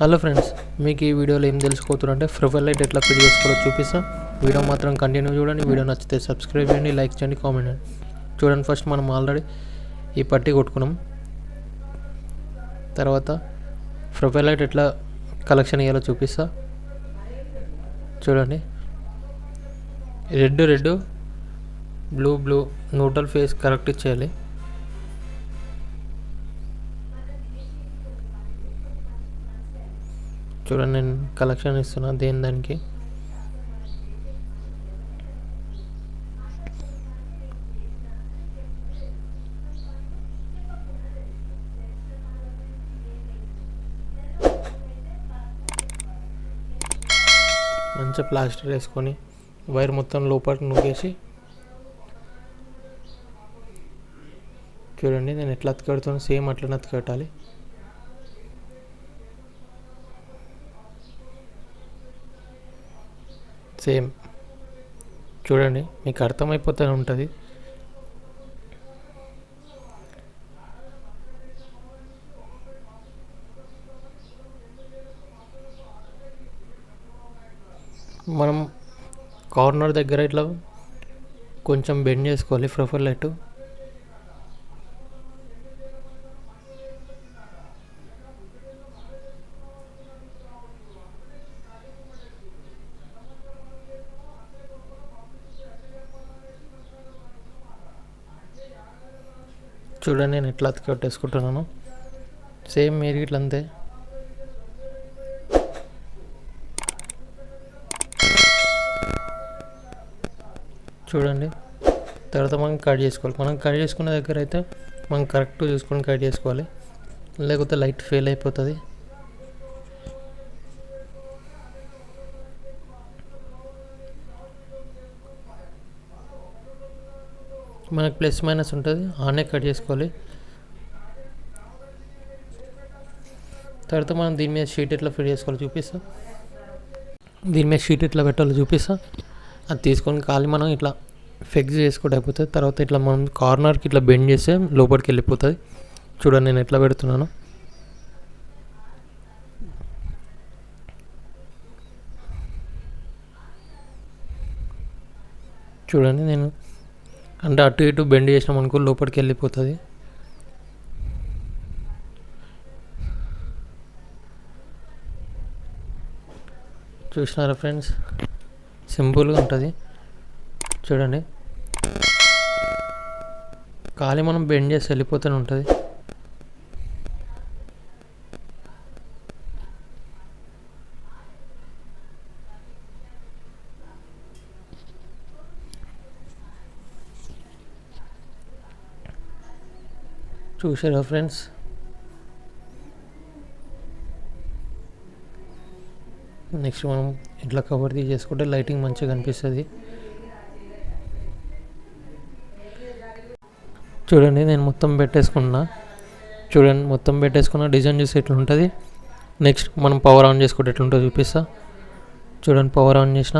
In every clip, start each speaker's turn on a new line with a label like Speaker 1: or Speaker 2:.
Speaker 1: Hello friends మీకు ఈ వీడియోలో ఏం తెలుసుకోతున్నారంటే ప్రొఫైల్ లైట్ ఎట్లా ఫిల్ చేసుకోవాలో చూపిస్తా. వీడియో మాత్రం కంటిన్యూ చూడండి. వీడియో నచ్చితే సబ్స్క్రైబ్ చేయండి లైక్ చేయండి కామెంట్ చేయండి. చూడండి ఫస్ట్ మనం ఆల్రెడీ ఈ పట్టి కొట్టుకున్నాం. తర్వాత ప్రొఫైల్ లైట్ ఎట్లా కలెక్షన్ ఇవ్వాలో చూపిస్తా. చూడండి. Red red blue blue neutral face correct ఇచ్చేయాలి చూడండి నేను కలెక్షన్ ఇస్తున్నా దేని దానికి? మంచిగా ప్లాస్టర్ వేసుకొని వైర్ మొత్తం లోపలికి నూకేసి చూడండి నేను ఎట్లా అతికెడుతాను సేమ్ అట్లనే అతికట్టాలి. సేమ్. చూడండి మీకు అర్థమైపోతూనే ఉంటుంది. మనం కార్నర్ దగ్గర ఇట్లా కొంచెం బెండ్ చేసుకోవాలి ప్రొఫైల్ లైట్ చూడండి నేను ఇట్లా అతికి కట్టేసుకుంటున్నాను. సేమ్ మీరు ఇట్లా అంతే. చూడండి తర్వాత మనం కట్ చేసుకోవాలి. మనం కట్ చేసుకున్న దగ్గర అయితే మనం కరెక్ట్ చూసుకొని కట్ చేసుకోవాలి. లేకపోతే లైట్ ఫెయిల్ అయిపోతుంది. మనకు ప్లస్ మైనస్ ఉంటుంది. ఆనే కట్ చేసుకోవాలి. తర్వాత మనం దీని మీద షీట్ ఎట్లా ఫిట్ చేసుకోవాలో చూపిస్తాం. దీని మీద షీట్ ఎట్లా పెట్టాలో చూపిస్తాం. అది తీసుకొని ఖాళీ మనం ఇట్లా ఫిక్స్ చేసుకుంటే అయిపోతుంది. తర్వాత ఇట్లా మనం కార్నర్కి ఇట్లా బెండ్ చేస్తే లోపలికి వెళ్ళిపోతుంది. చూడండి నేను ఎట్లా పెడుతున్నాను. చూడండి నేను అంటే అటు ఇటు బెండ్ చేసినాం అనుకో లోపలికి వెళ్ళిపోతుంది. చూసినారా ఫ్రెండ్స్? సింపుల్గా ఉంటుంది. చూడండి. ఖాళీ మనం బెండ్ చేసి వెళ్ళిపోతూనే ఉంటుంది. చూసారా ఫ్రెండ్స్? నెక్స్ట్ మనం ఇట్లా కవర్ తీసేసుకుంటే లైటింగ్ మంచిగా కనిపిస్తుంది. చూడండి నేను మొత్తం పెట్టేసుకున్నా. చూడండి మొత్తం పెట్టేసుకున్న డిజైన్ చూసి ఎట్లా ఉంటుంది నెక్స్ట్ మనం పవర్ ఆన్ చేసుకుంటే ఎట్లుంటుందో చూపిస్తా. చూడండి పవర్ ఆన్ చేసిన.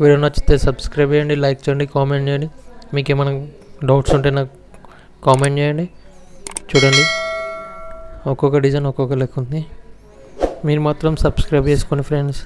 Speaker 1: వీడియో నచ్చితే సబ్స్క్రైబ్ చేయండి లైక్ చేయండి కామెంట్ చేయండి. మీకు ఏమైనా డౌట్స్ ఉంటే నాకు కామెంట్ చేయండి. చూడండి. ఒక్కొక్క డిజైన్ ఒక్కొక్క లెక్క ఉంది. మీరు మాత్రం సబ్స్క్రైబ్ చేసుకోండి ఫ్రెండ్స్